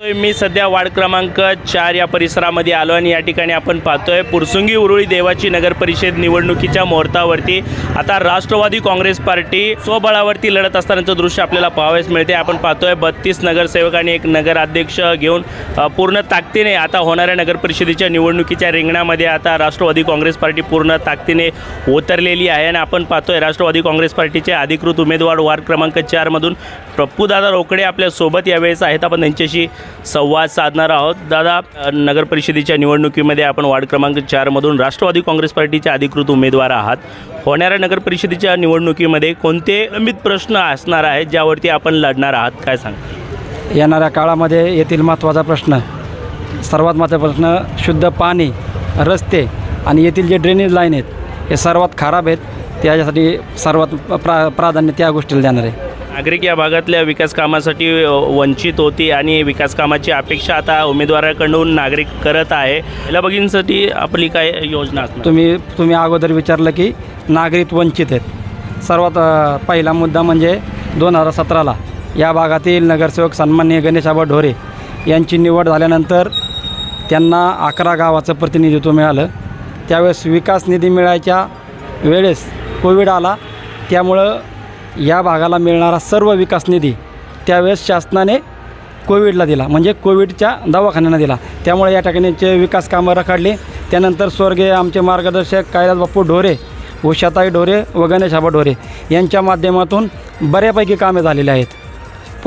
मी सध्या वार्ड क्रमांक चार या परिसरामध्ये आलो आणि या ठिकाणी आपण पाहतोय पुरसुंगी उरुळी देवाची नगर परिषद निवडणुकीच्या मुहूर्तावरती आता राष्ट्रवादी काँग्रेस पार्टी स्वबळावरती लढत असतानाचं दृश्य आपल्याला पाहावयास मिळते. आपण पाहतोय बत्तीस नगरसेवक आणि एक नगराध्यक्ष घेऊन पूर्ण ताकदीने आता होणाऱ्या नगर परिषदेच्या निवडणुकीच्या रिंगणामध्ये आता राष्ट्रवादी काँग्रेस पार्टी पूर्ण ताकदीने उतरलेली आहे. आणि आपण पाहतोय राष्ट्रवादी काँग्रेस पार्टीचे अधिकृत उमेदवार वार्ड क्रमांक चारमधून प्रप्पूदादा रोकडे आपल्यासोबत यावेळेस आहेत. आपण त्यांच्याशी संवाद साधणार आहोत. दादा नगरपरिषदेच्या नगर परिषदेच्या निवडणुकीमध्ये आपण वार्ड क्रमांक चारमधून राष्ट्रवादी काँग्रेस पार्टीचे अधिकृत उमेदवार आहात. होणाऱ्या नगर परिषदेच्या निवडणुकीमध्ये कोणते लंबित प्रश्न असणार आहेत ज्यावरती आपण लढणार आहात? काय सांग येणाऱ्या काळामध्ये येथील महत्त्वाचा प्रश्न सर्वात महत्त्वाचा प्रश्न शुद्ध पाणी रस्ते आणि येथील जे ड्रेनेज लाईन आहेत हे सर्वात खराब आहेत. त्याच्यासाठी सर्वात प्रा प्राधान्य त्या गोष्टीला देणार आहे. नागरिक या भागातल्या विकास कामासाठी वंचित होती आणि विकास कामाची अपेक्षा आता उमेदवाराकडून नागरिक करत आहे. याला बघींसाठी आपली काय योजना तुम्ही तुम्ही अगोदर विचारलं की नागरिक वंचित आहेत. सर्वात पहिला मुद्दा म्हणजे दोन हजार सतराला या भागातील नगरसेवक सन्माननीय गणेशाबा ढोरे यांची निवड झाल्यानंतर त्यांना अकरा गावाचं प्रतिनिधित्व मिळालं. त्यावेळेस विकास निधी मिळायच्या वेळेस कोविड आला. त्यामुळं या भागाला मिळणारा सर्व विकास निधी त्यावेळेस शासनाने कोविडला दिला. म्हणजे कोविडच्या दवाखान्यांना दिला. त्यामुळे या ठिकाणीचे विकास कामं रखडली. त्यानंतर स्वर्गीय आमचे मार्गदर्शक कैलास बाप्पू ढोरे उषाताई ढोरे व गणेश आबा ढोरे यांच्या माध्यमातून बऱ्यापैकी कामे झालेली आहेत.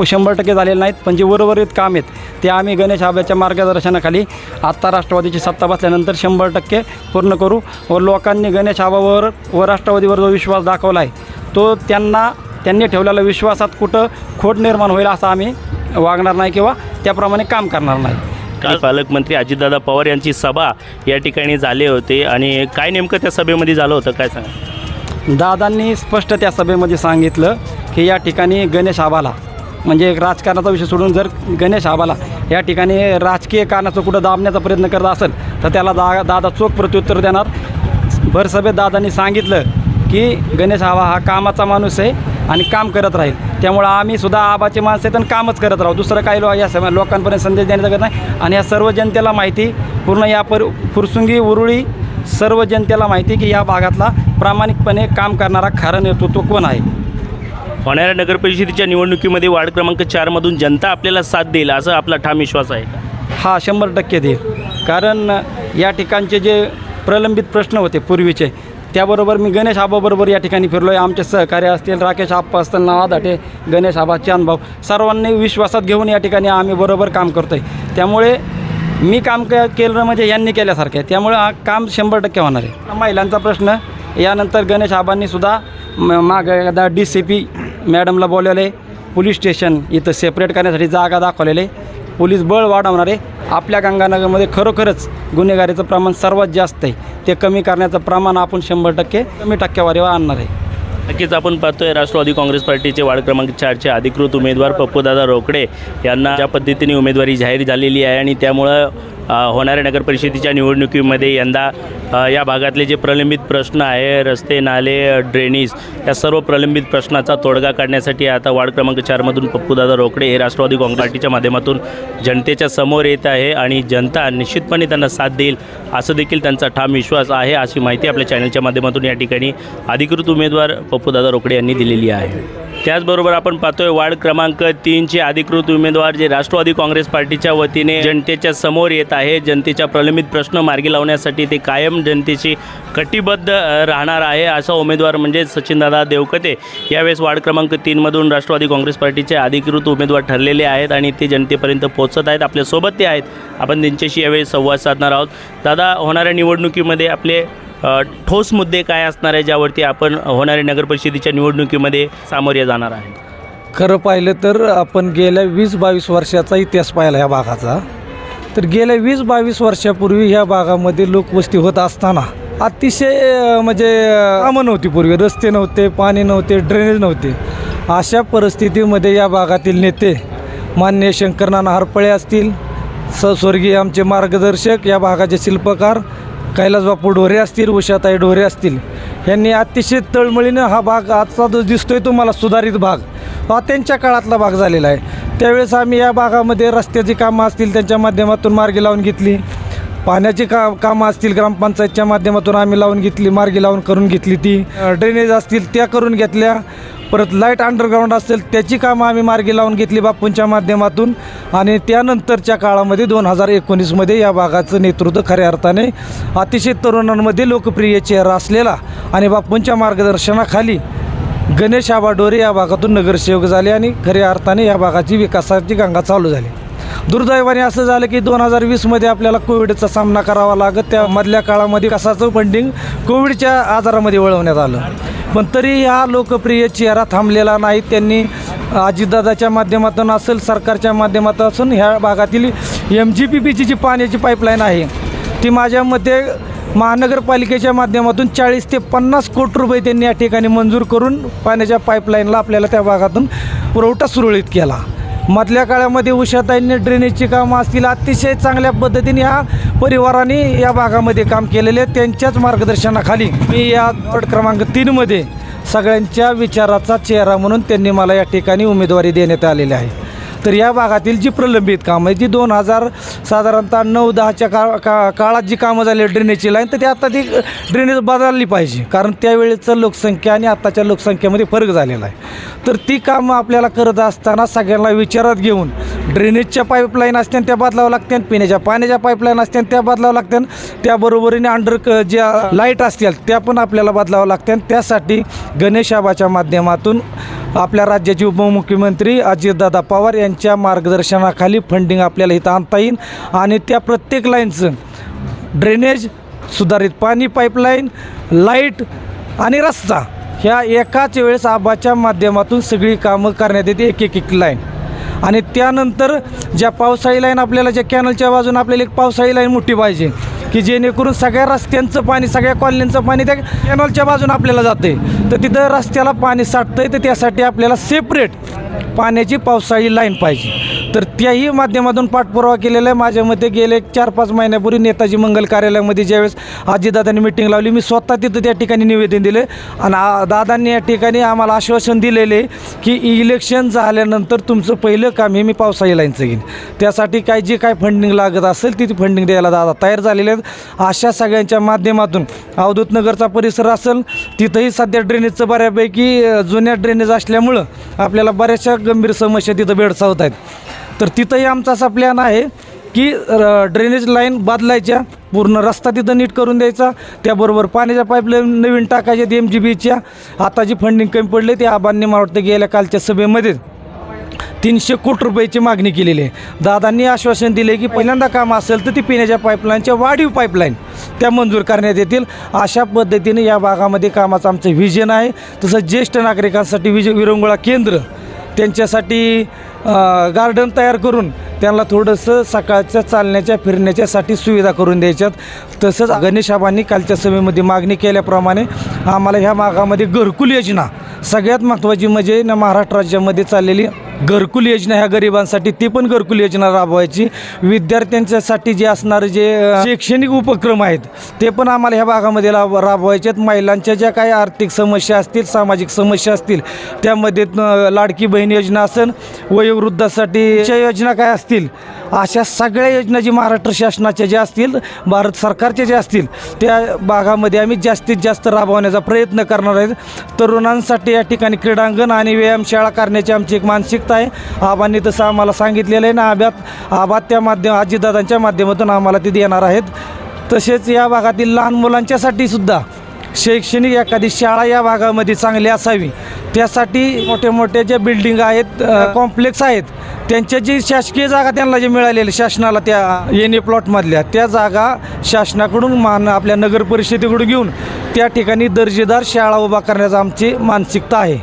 शंभर टक्के झालेले नाहीत पण जे उर्वरित काम आहेत ते आम्ही गणेश आबाच्या मार्गदर्शनाखाली आत्ता राष्ट्रवादीची सत्ता बसल्यानंतर शंभर टक्के पूर्ण करू व लोकांनी गणेश आबावर व राष्ट्रवादीवर जो विश्वास दाखवला आहे तो त्यांना त्यांनी ठेवलेल्या विश्वासात कुठं खोट निर्माण होईल असं आम्ही वागणार नाही किंवा त्याप्रमाणे काम करणार नाही. काल पालकमंत्री अजितदादा पवार यांची सभा या ठिकाणी झाली होती आणि काय नेमकं त्या सभेमध्ये झालं होतं काय सांगा? दादांनी स्पष्ट त्या सभेमध्ये सांगितलं की या ठिकाणी गणेश आबाला म्हणजे एक राजकारणाचा विषय सोडून जर गणेश आबाला या ठिकाणी राजकीय कारणाचं कुठं दाबण्याचा प्रयत्न करत असेल तर त्याला दा दादा चोख प्रत्युत्तर देणार. भर सभेत दादांनी सांगितलं की गणेश आबा हा कामाचा माणूस आहे आणि काम करत राहील. त्यामुळं आम्ही सुद्धा आबाचे माणसं आहेत आणि कामच करत राहू. दुसरं काही लो या सम लोकांपर्यंत संदेश देण्याचं करत नाही. आणि या सर्व जनतेला माहिती पूर्ण या पर फुरसुंगी उरुळी सर्व जनतेला माहिती की या भागातला प्रामाणिकपणे काम करणारा खरा नेतृत्व कोण आहे? होणाऱ्या नगर परिषदेच्या निवडणुकीमध्ये वार्ड क्रमांक चारमधून जनता आपल्याला साथ देईल असं आपला ठाम विश्वास आहे. हा शंभर टक्के देईल. कारण या ठिकाणचे जे प्रलंबित प्रश्न होते पूर्वीचे त्याबरोबर मी गणेश आबाबरोबर या ठिकाणी फिरलो आहे आमचे सहकार्य असतील राकेश आप्पा असतील नावा दाटे गणेश आबा चांदभाऊ सर्वांनी विश्वासात घेऊन या ठिकाणी आम्ही बरोबर काम करतो आहे त्यामुळे मी काम क केलं म्हणजे यांनी केल्यासारखं आहे. त्यामुळे हा काम शंभर टक्के होणार आहे. महिलांचा प्रश्न यानंतर गणेश आबांनीसुद्धा म माग एकदा डी सी पी मॅडमला बोलवले. पोलीस स्टेशन इथं सेपरेट करण्यासाठी जागा दाखवलेले. पोलीस बळ वाढवणार आहे. आपल्या गंगानगरमध्ये खरोखरच गुन्हेगारीचं प्रमाण सर्वात जास्त आहे. ते कमी करण्याचं प्रमाण आपण शंभर टक्के कमी टक्केवारीवर आणणार आहे. नक्कीच आपण पाहतोय राष्ट्रवादी काँग्रेस पार्टीचे वार्ड क्रमांक चारचे अधिकृत उमेदवार पप्पूदादा रोकडे यांना ज्या पद्धतीने उमेदवारी जाहीर झालेली आहे आणि त्यामुळं होणाऱ्या नगरपरिषदेच्या निवडणुकीमध्ये यंदा या भागातले जे प्रलंबित प्रश्न आहे रस्ते नाले ड्रेनेज या सर्व प्रलंबित प्रश्नाचा तोडगा काढण्यासाठी आता वार्ड क्रमांक चारमधून पप्पूदादा रोकडे हे राष्ट्रवादी काँग्रेस पार्टीच्या माध्यमातून जनतेच्या समोर येत आहे आणि जनता निश्चितपणे त्यांना साथ देईल असं देखील त्यांचा ठाम विश्वास आहे अशी माहिती आपल्या चॅनलच्या माध्यमातून या ठिकाणी अधिकृत उमेदवार पप्पूदादा रोकडे यांनी दिलेली आहे. त्याचबरोबर आपण पाहतोय वार्ड क्रमांक तीनचे अधिकृत उमेदवार जे राष्ट्रवादी काँग्रेस पार्टीच्या वतीने जनतेच्या समोर येत आहे जनतेच्या प्रलंबित प्रश्न मार्गी लावण्यासाठी ते कायम जनतेशी कटिबद्ध राहणार आहे असा उमेदवार म्हणजे सचिनदादा देवकते. यावेळेस वार्ड क्रमांक तीनमधून राष्ट्रवादी काँग्रेस पार्टीचे अधिकृत उमेदवार ठरलेले आहेत आणि ते जनतेपर्यंत पोहोचत आहेत आपल्यासोबत ते आहेत. आपण त्यांच्याशी यावेळी संवाद साधणार आहोत. दादा होणाऱ्या निवडणुकीमध्ये आपले ठोस मुद्दे काय असणार आहे ज्यावरती आपण होणाऱ्या नगरपरिषदेच्या निवडणुकीमध्ये सामोरे जाणार आहे? खरं पाहिलं तर आपण गेल्या वीस बावीस वर्षाचा इतिहास पाहिला ह्या भागाचा. तर गेल्या वीस बावीस वर्षापूर्वी ह्या भागामध्ये लोकवस्ती होत असताना अतिशय म्हणजे अमन कामं नव्हती पूर्वी. रस्ते नव्हते पाणी नव्हते ड्रेनेज नव्हते. अशा परिस्थितीमध्ये या भागातील नेते मान्य शंकरनाना हरपळे असतील स स्वर्गीय आमचे मार्गदर्शक या भागाचे शिल्पकार कैलासबापू ढोरे असतील उषाताई ढोरे असतील यांनी अतिशय तळमळीनं हा भाग आजचा जो दिसतोय तुम्हाला सुधारित भाग हा त्यांच्या काळातला भाग झालेला आहे. त्यावेळेस आम्ही या भागामध्ये रस्त्याची कामं असतील त्यांच्या माध्यमातून मार्गी लावून घेतली. पाण्याची का कामं असतील ग्रामपंचायतच्या माध्यमातून आम्ही लावून घेतली मार्गी लावून करून घेतली ती. ड्रेनेज असतील त्या करून घेतल्या. परत लाइट अंडरग्राऊंड असेल त्याची कामं आम्ही मार्गी लावून घेतली बापूंच्या माध्यमातून. आणि त्यानंतरच्या काळामध्ये दोन हजार एकोणीसमध्ये या भागाचं नेतृत्व खऱ्या अर्थाने अतिशय तरुणांमध्ये लोकप्रिय चेहरा असलेला आणि बापूंच्या मार्गदर्शनाखाली गणेश आबा डोरे या भागातून नगरसेवक झाले आणि खऱ्या अर्थाने या भागाची विकासाची गंगा चालू झाली. दुर्दैवाने असं झालं की दोन हजार वीसमध्ये आपल्याला कोविडचा सामना करावा लागत त्या मधल्या काळामध्ये कसाचं फंडिंग कोविडच्या आजारामध्ये वळवण्यात आलं. पण तरी हा लोकप्रिय चेहरा थांबलेला नाही. त्यांनी अजितदादाच्या माध्यमातून असेल सरकारच्या माध्यमातून असून ह्या भागातील एम जी पी पीची जी पाण्याची पाईपलाईन आहे ती माझ्या मते महानगरपालिकेच्या माध्यमातून चाळीस ते पन्नास कोटी रुपये त्यांनी या ठिकाणी मंजूर करून पाण्याच्या पाईपलाईनला आपल्याला त्या भागातून पुरवठा सुरळीत केला. मधल्या काळामध्ये उषाताईंनी ड्रेनेजची कामं असतील अतिशय चांगल्या पद्धतीने या परिवाराने या भागामध्ये काम केलेले आहे. त्यांच्याच मार्गदर्शनाखाली मी या वॉर्ड क्रमांक तीनमध्ये सगळ्यांच्या विचाराचा चेहरा म्हणून त्यांनी मला या ठिकाणी उमेदवारी देण्यात आलेली आहे तर या भागातील जी प्रलंबित कामं आहे जी दोन हजार साधारणतः नऊ दहाच्या का का काळात जी कामं झाली ड्रेनेजची लाईन तर ती आता ती ड्रेनेज बदलली पाहिजे. कारण त्यावेळेचं लोकसंख्या आणि आत्ताच्या लोकसंख्येमध्ये फरक झालेला आहे. तर ती कामं आपल्याला करत असताना सगळ्यांना विचारात घेऊन ड्रेनेजच्या पाईपलाईन असत्या त्या बदलावं लागत्या पिण्याच्या पाण्याच्या पाईपलाईन असत्या त्या बदलावं लागत्या त्याबरोबरीने अंडर क ज्या लाइट असतील त्या पण आपल्याला बदलावं लागत्या त्यासाठी गणेश आबाच्या माध्यमातून आपल्या राज्याचे उपमुख्यमंत्री अजितदादा पवार यांच्या मार्गदर्शनाखाली फंडिंग आपल्याला इथं आणता येईल आणि त्या प्रत्येक लाईनचं ड्रेनेज सुधारित पाणी पाईपलाईन लाइट आणि रस्ता ह्या एकाच वेळेस आबाच्या माध्यमातून सगळी कामं करण्यात येते एक एक एक लाईन. आणि त्यानंतर ज्या पावसाळी लाईन आपल्याला ज्या कॅनलच्या बाजूने आपल्याला एक पावसाळी लाईन मोठी पाहिजे की जेणेकरून सगळ्या रस्त्यांचं पाणी सगळ्या कॉलनींचं पाणी त्या कॅनलच्या बाजूने आपल्याला जाते. तर तिथं रस्त्याला पाणी साठतंय तर त्यासाठी आपल्याला सेपरेट पाण्याची पावसाळी लाईन पाहिजे. तर त्याही माध्यमातून पाठपुरावा केलेला आहे. माझ्या मते गेले चार पाच महिन्यापूर्वी नेताजी मंगल कार्यालयामध्ये ज्यावेळेस आजीदादांनी मिटिंग लावली मी स्वतः तिथं त्या ठिकाणी निवेदन दिले. आणि दादांनी या ठिकाणी आम्हाला आश्वासन दिलेले की इलेक्शन झाल्यानंतर तुमचं पहिलं काम हे मी पावसाळी लाईनचं घेईन. त्यासाठी काय जे काय फंडिंग लागत असेल ती फंडिंग द्यायला दादा तयार झालेले आहेत. अशा सगळ्यांच्या माध्यमातून अवधूतनगरचा परिसर असेल तिथंही सध्या ड्रेनेजचं बऱ्यापैकी जुन्या ड्रेनेज असल्यामुळं आपल्याला बऱ्याचशा गंभीर समस्या तिथं भेडसावत आहेत. तर तिथंही आमचा असा प्लॅन आहे की ड्रेनेज लाईन बदलायच्या पूर्ण रस्ता तिथं नीट करून द्यायचा. त्याबरोबर पाण्याच्या पाईपलाईन नवीन टाकायच्या एम जी बीच्या आता जी फंडिंग कमी पडले ते आबांनी मला वाटतं गेल्या कालच्या सभेमध्ये तीनशे कोटी रुपयाची मागणी केलेली आहे. दादांनी आश्वासन दिले की पहिल्यांदा काम असेल तर ती पिण्याच्या पाईपलाईनच्या वाढीव पाईपलाईन त्या मंजूर करण्यात येतील. अशा पद्धतीने या भागामध्ये कामाचं आमचं व्हिजन आहे. तसंच ज्येष्ठ नागरिकांसाठी विज विरंगुळा केंद्र त्यांच्यासाठी गार्डन तयार करून त्यांना थोडंसं सकाळच्या चालण्याच्या फिरण्याच्यासाठी सुविधा करून द्यायच्यात. तसंच गणेशाबांनी कालच्या सभेमध्ये मागणी केल्याप्रमाणे आम्हाला ह्या भागामध्ये घरकुल योजना सगळ्यात महत्त्वाची म्हणजे ना महाराष्ट्र राज्यामध्ये चाललेली घरकुल योजना ह्या गरिबांसाठी ती पण घरकुल योजना राबवायची. विद्यार्थ्यांच्यासाठी जे असणारे जे शैक्षणिक उपक्रम आहेत ते पण आम्हाला ह्या भागामध्ये राब राबवायचे आहेत. महिलांच्या ज्या काही आर्थिक समस्या असतील सामाजिक समस्या असतील त्यामध्ये लाडकी बहीण योजना असेल वयोवृद्धासाठी योजना काय असतील अशा सगळ्या योजना जी महाराष्ट्र शासनाच्या ज्या असतील भारत सरकारच्या ज्या असतील त्या भागामध्ये आम्ही जास्तीत जास्त राबवण्याचा प्रयत्न करणार आहेत. तरुणांसाठी या ठिकाणी क्रीडांगण आणि व्यायामशाळा करण्याची आमची एक मानसिकता आहे. आबांनी तसं आम्हाला सांगितलेलं आहे ना आब्यात आबात त्या माध्यम आजीदादांच्या माध्यमातून आम्हाला ते देणार आहेत. तसेच या भागातील लहान मुलांच्यासाठी सुद्धा शैक्षणिक एखादी शाळा या भागामध्ये चांगली असावी. त्यासाठी मोठ्या मोठ्या ज्या बिल्डिंग आहेत कॉम्प्लेक्स आहेत त्यांच्या जी शासकीय जागा त्यांना जे मिळालेल्या शासनाला त्या एन ए प्लॉटमधल्या त्या जागा शासनाकडून मान आपल्या नगर परिषदेकडून घेऊन त्या ठिकाणी दर्जेदार शाळा उभा करण्याचा आमची मानसिकता आहे.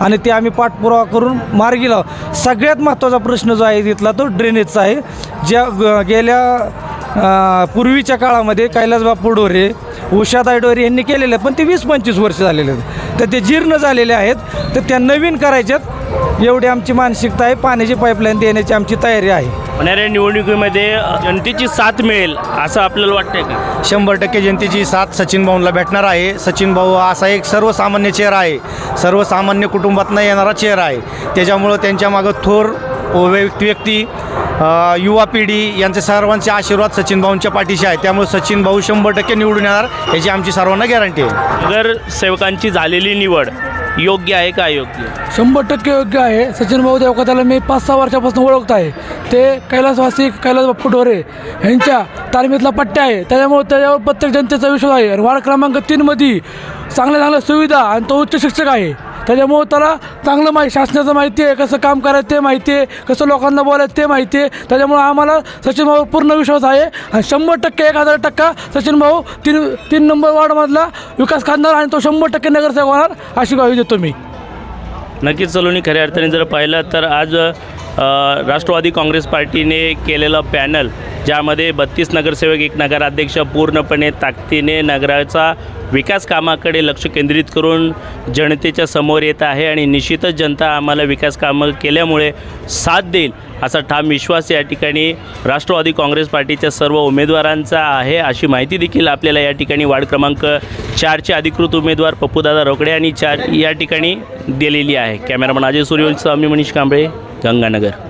आणि ते आम्ही पाठपुरावा करून मार्गी लाव सगळ्यात महत्त्वाचा प्रश्न जो आहे तिथला तो ड्रेनेजचा आहे. ज्या गेल्या पूर्वीच्या काळामध्ये कैलासबापू डोरे उषाताई डोरे यांनी केलेले आहेत पण ते वीस पंचवीस वर्ष झालेले आहेत. तर ते जीर्ण झालेले आहेत. तर त्या नवीन करायच्यात एवढी आमची मानसिकता आहे पाण्याची पाईपलाईन देण्याची आमची तयारी आहे. होणाऱ्या निवडणुकीमध्ये जनतेची साथ मिळेल असं आपल्याला वाटतंय का? शंभर टक्के जनतेची साथ सचिन भाऊंला भेटणार आहे. सचिन भाऊ असा एक सर्वसामान्य चेहरा आहे. सर्वसामान्य कुटुंबातनं येणारा चेहरा आहे. त्याच्यामुळं त्यांच्या मागं थोर व्यक्ती व्यक्ती युवा पिढी यांचे सर्वांचे आशीर्वाद सचिन भाऊंच्या पाठीशी आहे. त्यामुळे सचिन भाऊ शंभर टक्के निवडून येणार याची आमची सर्वांना गॅरंटी आहे. नगरसेवकांची झालेली निवड योग्य आहे का अयोग्य? शंभर टक्के योग्य आहे. सचिन भाऊ देवका त्याला मी पाच सहा वर्षापासून ओळखत आहे ते कैलासवासी कैलास बाप्पू ढोरे यांच्या तालमीतला पट्ट्या आहे. त्याच्यामुळे त्याच्यावर प्रत्येक जनतेचा विश्वास आहे. वार्ड क्रमांक तीनमध्ये चांगल्या चांगल्या सुविधा आणि तो उच्च शिक्षक आहे. त्याच्यामुळं त्याला चांगलं माहिती शासनाचं माहिती आहे कसं काम करायचं ते माहिती आहे कसं लोकांना बोलायचं ते माहिती आहे. त्याच्यामुळं आम्हाला सचिन भाऊ पूर्ण विश्वास आहे. आणि शंभर टक्के एक हजार टक्का सचिन भाऊ तीन तीन नंबर वार्डमधला विकास खानदार आणि तो शंभर टक्के नगरसेवक होणार अशी ग्वाही देतो मी. नक्कीच सलोनी खऱ्या अर्थाने जर पाहिलं तर आज राष्ट्रवादी काँग्रेस पार्टीने केलेलं पॅनल ज्यामध्ये बत्तीस नगरसेवक एक नगराध्यक्ष पूर्णपणे ताकदीने नगराचा विकास कामाकडे लक्ष केंद्रित करून जनतेच्या समोर येत आहे आणि निश्चितच जनता आम्हाला विकास कामं केल्यामुळे साथ देईल असा ठाम विश्वास या ठिकाणी राष्ट्रवादी काँग्रेस पार्टीच्या सर्व उमेदवारांचा आहे अशी माहिती देखील आपल्याला या ठिकाणी वार्ड क्रमांक चारचे अधिकृत उमेदवार पप्पूदादा रोकडे आणि चार या ठिकाणी दिलेली आहे. कॅमेरामन अजय सूर्यवंश स्वामी मनीष कांबळे गंगानगर.